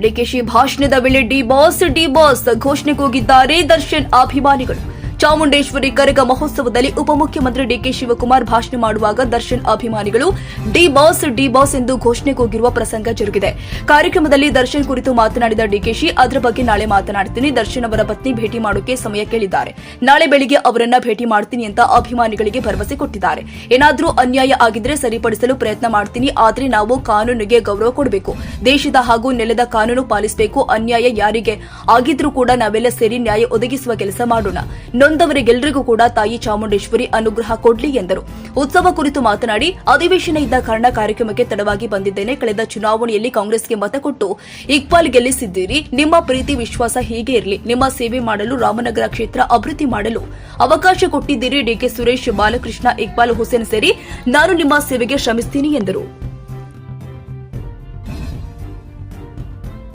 ಡಿಕೆಶಿ ಭಾಷಣದ ವೇಳೆ D boss D boss ಘೋಷಣೆ ಕೂಗಿದ್ದಾರೆ ದರ್ಶನ್ ಅಭಿಮಾನಿಗಳು ಚಾಮುಂಡೇಶ್ವರಿ ಕರಗ ಮಹೋತ್ಸವದಲ್ಲಿ ಉಪಮುಖ್ಯಮಂತ್ರಿ ಡಿಕೆ ಶಿವಕುಮಾರ್ ಭಾಷಣ ಮಾಡುವಾಗ ದರ್ಶನ್ ಅಭಿಮಾನಿಗಳು, ಡಿ ಬಾಸ್ ಡಿ ಬಾಸ್ ಎಂದು ಘೋಷಣೆ ಕೂಗಿರುವ ಪ್ರಸಂಗ ಜರುಗಿದೆ. ಕಾರ್ಯಕ್ರಮದಲ್ಲಿ ದರ್ಶನ್ ಕುರಿತು ಮಾತನಾಡಿದ ಡಿಕೆಶಿ ಅದರ ಬಗ್ಗೆ ನಾಳೆ ಮಾತನಾಡ್ತೀನಿ. ದರ್ಶನ್ ಅವರ ಪತ್ನಿ ಭೇಟಿ ಮಾಡೋಕೆ ಸಮಯ ಕೇಳಿದ್ದಾರೆ. ನಾಳೆ ಬೆಳಿಗ್ಗೆ ಅವರನ್ನ ಭೇಟಿ ಮಾಡ್ತೀನಿ ಅಂತ ಅಭಿಮಾನಿಗಳಿಗೆ ಭರವಸೆ ಕೊಟ್ಟಿದ್ದಾರೆ. ಏನಾದರೂ ಅನ್ಯಾಯ ಆಗಿದ್ರೆ ಸರಿಪಡಿಸಲು ಪ್ರಯತ್ನ ಮಾಡ್ತೀನಿ. ಆದ್ರೆ ನಾವು ಕಾನೂನಿಗೆ ಗೌರವ ಕೊಡಬೇಕು. ದೇಶದ ಹಾಗೂ ನೆಲದ ಕಾನೂನು ಪಾಲಿಸಬೇಕು. ಅನ್ಯಾಯ ಯಾರಿಗೆ ಆಗಿದ್ರೂ ಕೂಡ ನಾವೆಲ್ಲ ಸೇರಿ ನ್ಯಾಯ ಒದಗಿಸುವ ಕೆಲಸ ಮಾಡೋಣ. ನೊಂದವರಿಗೆಲ್ಲರಿಗೂ ಕೂಡ ತಾಯಿ ಚಾಮುಂಡೇಶ್ವರಿ ಅನುಗ್ರಹ ಕೊಡ್ಲಿ ಎಂದರು. ಉತ್ಸವ ಕುರಿತು ಮಾತನಾಡಿ, ಅಧಿವೇಶನ ಇದ್ದ ಕಾರಣ ಕಾರ್ಯಕ್ರಮಕ್ಕೆ ತಡವಾಗಿ ಬಂದಿದ್ದೇನೆ. ಕಳೆದ ಚುನಾವಣೆಯಲ್ಲಿ ಕಾಂಗ್ರೆಸ್ಗೆ ಮತ ಕೊಟ್ಟು ಇಕ್ಬಾಲ್ ಗೆಲ್ಲಿಸಿದ್ದೀರಿ. ನಿಮ್ಮ ಪ್ರೀತಿ, ವಿಶ್ವಾಸ ಹೀಗೆ ಇರಲಿ. ನಿಮ್ಮ ಸೇವೆ ಮಾಡಲು ರಾಮನಗರ ಕ್ಷೇತ್ರ ಅಭಿವೃದ್ಧಿ ಮಾಡಲು ಅವಕಾಶ ಕೊಟ್ಟಿದ್ದೀರಿ. ಡಿಕೆ ಸುರೇಶ್, ಬಾಲಕೃಷ್ಣ, ಇಕ್ಬಾಲ್, ಹುಸೇನ್ ಸೇರಿ ನಾನು ನಿಮ್ಮ ಸೇವೆಗೆ ಶ್ರಮಿಸ್ತೀನಿ ಎಂದರು.